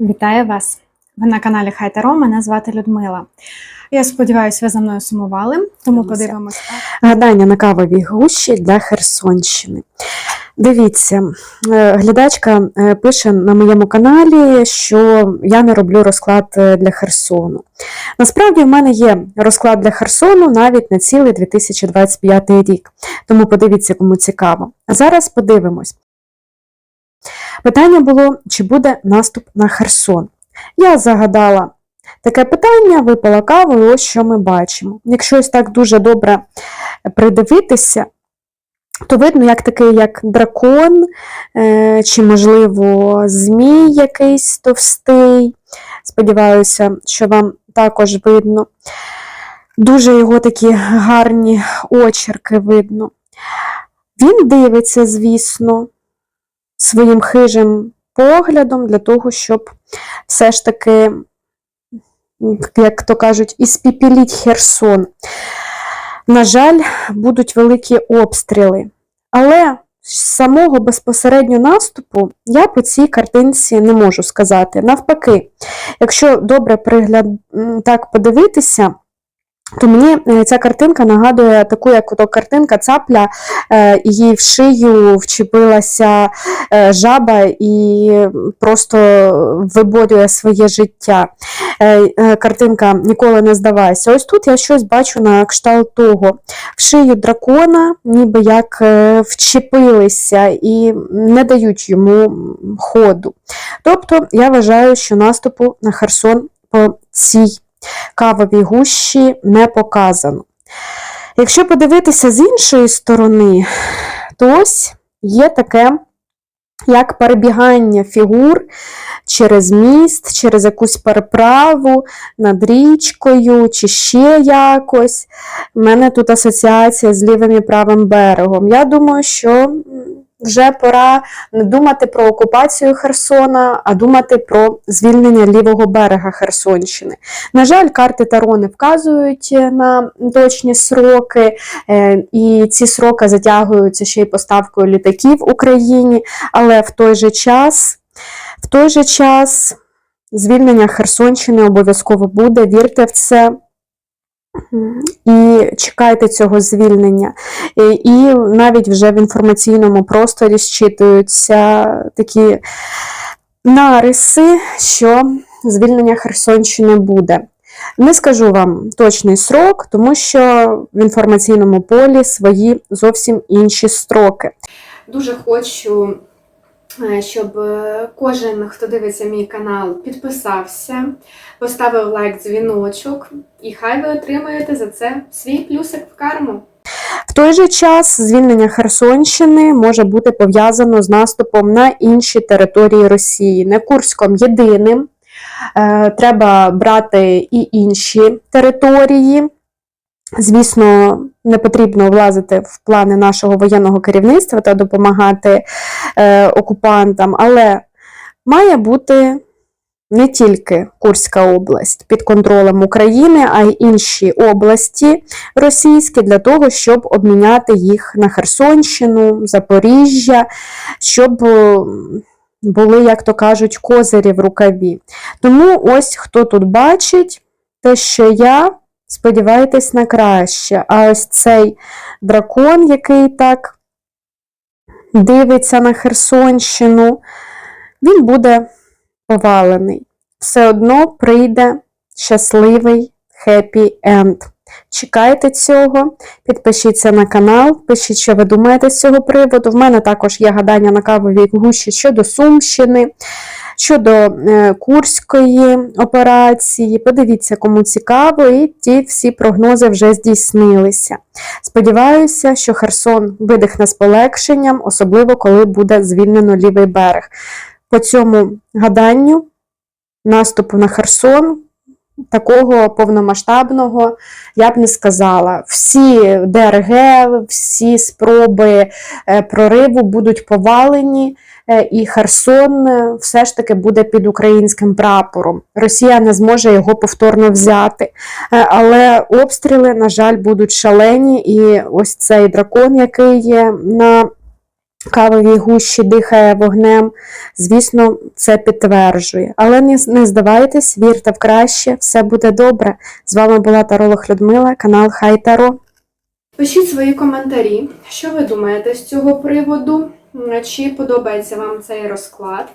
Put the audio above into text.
Вітаю вас! Ви на каналі Хай Таро, мене звати Людмила. Я сподіваюся, ви за мною сумували, тому Дивимося. подивимося. Гадання на кавовій гущі для Херсонщини. Дивіться, е, глядачка е, пише на моєму каналі, що я не роблю розклад е, для Херсону. Насправді, в мене є розклад для Херсону навіть на цілий 2025 рік. Тому подивіться, кому цікаво. А зараз подивимось. Питання було, чи буде наступ на Херсон. Я загадала таке питання, випала каву, і ось що ми бачимо. Якщо ось так дуже добре придивитися, то видно, як такий як дракон, е, чи, можливо, змій якийсь товстий. Сподіваюся, що вам також видно. Дуже його такі гарні очерки видно. Він дивиться, звісно, своїм хижим поглядом для того, щоб все ж таки, як то кажуть, іспіпіліть Херсон. На жаль, будуть великі обстріли. Але самого безпосередньо наступу я по цій картинці не можу сказати. Навпаки, якщо добре пригляд... так подивитися, то мені е, ця картинка нагадує таку, як ото картинка цапля, е, їй в шию вчепилася е, жаба і просто виборює своє життя. Картинка ніколи не здавайся. Ось тут я щось бачу на кшталт того. В шию дракона ніби як вчепилися і не дають йому ходу. Тобто я вважаю, що наступу на Херсон по цій кавовій гущі не показано. Якщо подивитися з іншої сторони, то ось є таке як перебігання фігур через міст, через якусь переправу над річкою чи ще якось. У мене тут асоціація з лівим і правим берегом. Я думаю, що вже пора не думати про окупацію Херсона, а думати про звільнення лівого берега Херсонщини. На жаль, карти Таро не вказують на точні сроки, е, і ці сроки затягуються ще й поставкою літаків в Україні, але в той же час, в той же час звільнення Херсонщини обов'язково буде, вірте в це. І чекайте цього звільнення. І, і навіть вже в інформаційному просторі щитуються такі нариси, що звільнення Херсонщини буде. Не скажу вам точний срок, тому що в інформаційному полі свої зовсім інші строки. Дуже хочу, щоб е, кожен, хто дивиться мій канал, підписався, поставив лайк, дзвіночок, і хай ви отримаєте за це свій плюсик в карму. В той же час звільнення Херсонщини може бути пов'язано з наступом на інші території Росії, не Курськом єдиним. Е, Треба брати і інші території. Звісно, не потрібно влазити в плани нашого воєнного керівництва та допомагати е, окупантам, але має бути не тільки Курська область під контролем України, а й інші області російські для того, щоб обміняти їх на Херсонщину, Запоріжжя, щоб е, були, як то кажуть, козирі в рукаві. Тому ось хто тут бачить те, що я, сподівайтесь на краще. А ось цей дракон, який так дивиться на Херсонщину, він буде повалений. Все одно прийде щасливий хеппі енд. Чекайте цього, підпишіться на канал, пишіть, що ви думаєте з цього приводу. В мене також є гадання на кавовій гущі щодо Сумщини, щодо е, Курської операції. Подивіться, кому цікаво, і ті всі прогнози вже здійснилися. Сподіваюся, що Херсон видихне з полегшенням, особливо коли буде звільнено лівий берег. По цьому гаданню наступу на Херсон. Такого повномасштабного я б не сказала. Всі ДРГ, всі спроби е, прориву будуть повалені, і Херсон е, все ж таки буде під українським прапором. Росія не зможе його повторно взяти. Е, Але обстріли, на жаль, будуть шалені, і ось цей дракон, який є на кавовій гущі дихає вогнем, звісно, це підтверджує. Але не, не здавайтесь, вірте в краще, все буде добре. З вами була Таролог Людмила, канал Хай Таро. Пишіть свої коментарі, що ви думаєте з цього приводу, чи подобається вам цей розклад.